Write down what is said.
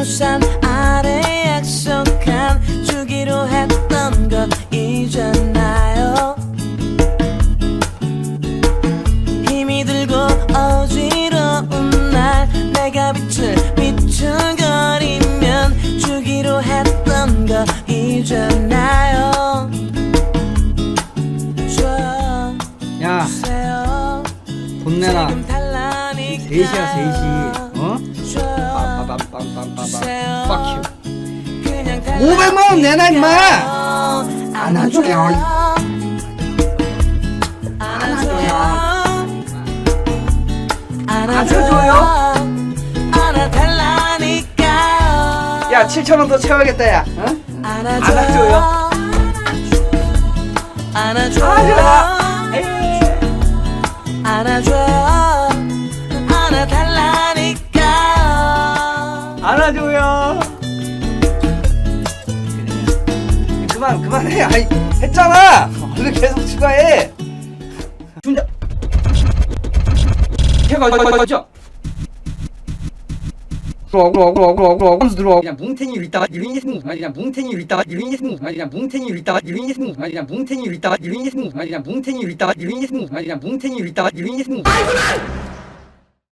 우산 아래 약속한 주기로 했던 것 잊었나요 힘이 들고 어지러운 날 내가 빛을 비추거리면 주기로 했던 거 잊었나요 야, 돈 내라. 지금 달라니까 셋이야, 셋이. 어? Fuck you. 그냥 500만 원 내놔, 임마! 안아줘요 안아줘요. 안아줘요 안아달라니까요 야, 7,000원 더 채워야겠다, 야. 어? 안아줘요 안아줘요 안아줘요 그만, 그만해. 아이, 했잖아. 왜 계속 추가해? 준다. 어디 어디죠? 들어와, 들어와, 들어와, 들어와, 들어와. 하면서 들어와. 그냥 뭉탱이 있다가 유인이 승부. 그냥 뭉탱이 있다가 유인이 승부. 그냥 뭉탱이 있다가 유인이 승부. 그냥 뭉탱이 있다가 유인이 승부. 그냥 뭉탱이 있다가 유인이 승부. 그냥 뭉탱이 있다가 유인이 승부.